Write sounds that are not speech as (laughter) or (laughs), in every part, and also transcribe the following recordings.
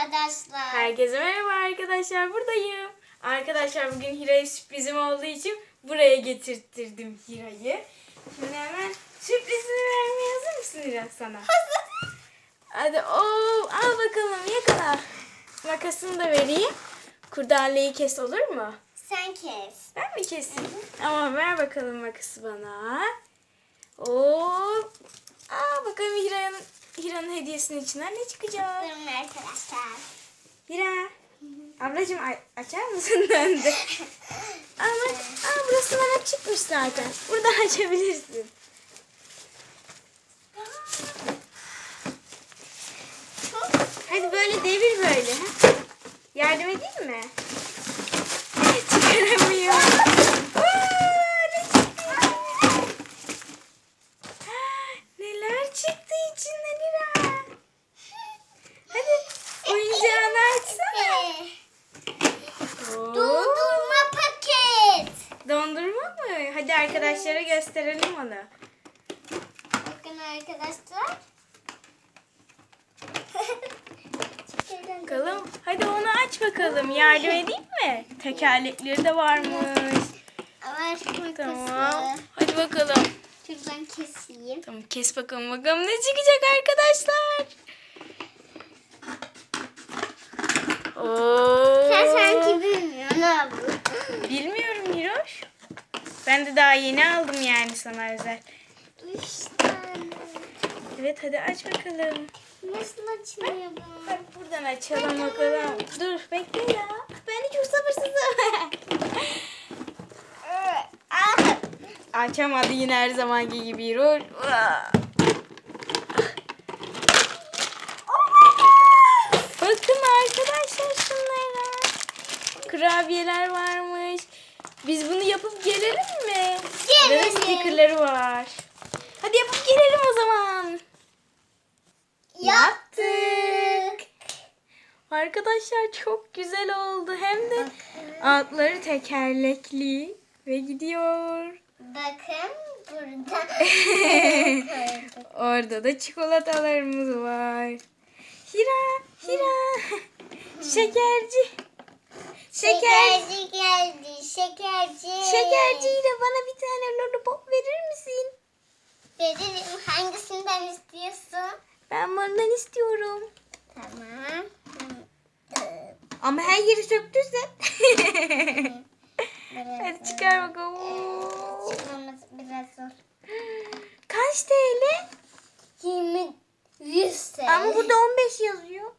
arkadaşlar. Herkese merhaba arkadaşlar buradayım. Arkadaşlar bugün Hira'ya sürprizim olduğu için buraya getirttirdim Hira'yı. Şimdi hemen sürprizini vermeye hazır mısın Hira sana? Hadi oo, al bakalım yakala. Makasını da vereyim. Kurdaleyi kes olur mu? Sen kes. Ben mi keseyim? Ama ver bakalım makası bana. Oo. Aa bakalım Hira'nın Hira'nın hediyesinin içinden ne çıkacak? Durun arkadaşlar. Hira. Ablacığım açar mısın (laughs) döndü? Ama aa, burası bana çıkmış zaten. Buradan (laughs) açabilirsin. Hadi böyle devir böyle. Yardım edeyim mi? (laughs) Çıkaramıyor. Hadi arkadaşlara gösterelim onu. Bakın arkadaşlar. (laughs) Bakalım. Hadi onu aç bakalım. Yardım edeyim mi? Tekerlekleri de varmış. Ama makası. Tamam. Hadi bakalım. Şuradan keseyim. Tamam kes bakalım bakalım ne çıkacak arkadaşlar. Oo. Sen sanki bilmiyorsun abi. Ben de daha yeni aldım yani sana özel. Üç tane. Evet hadi aç bakalım. Nasıl açılıyor bu? Bak buradan açalım bakalım. Dur bekle ya. Ben çok sabırsızım. (laughs) Ah. Açamadı yine her zamanki gibi Hiroş. Bakın arkadaşlar şunlara. Kurabiyeler varmış. Biz bunu yapıp gelelim mi? Gelelim. stickerları var. Hadi yapıp gelelim o zaman. Yaptık. Arkadaşlar çok güzel oldu. Hem de altları tekerlekli ve gidiyor. Bakın burada. (laughs) Orada da çikolatalarımız var. Hira, Hira. Şekerci. Şeker. Şekerci geldi. Şekerci. Şekerciyle bana bir tane lollipop verir misin? Veririm. Hangisinden istiyorsun? Ben bundan istiyorum. Tamam. Ama her yeri söktüysen. (laughs) Biraz Hadi çıkar bakalım. Çıkmaması biraz zor. Kaç TL? 20 100 TL. Ama burada 15 yazıyor.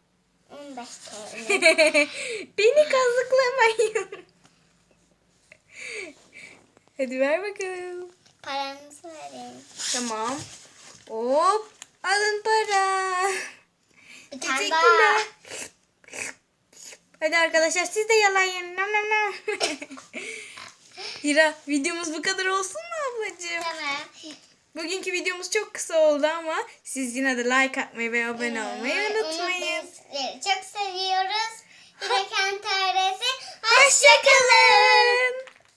15 TL. (laughs) Beni kazıklamayın. Hadi ver bakalım. Paranızı vereyim. Tamam. Hop. Alın para. Bir tane Teşekkürler. daha. Hadi arkadaşlar siz de yalan yiyin. Nam nam nam. (laughs) Hira videomuz bu kadar olsun mu ablacığım? Tamam. Bugünkü videomuz çok kısa oldu ama siz yine de like atmayı ve abone olmayı unutmayın. Çok seviyoruz. Yine Kent ailesi. Hoşçakalın.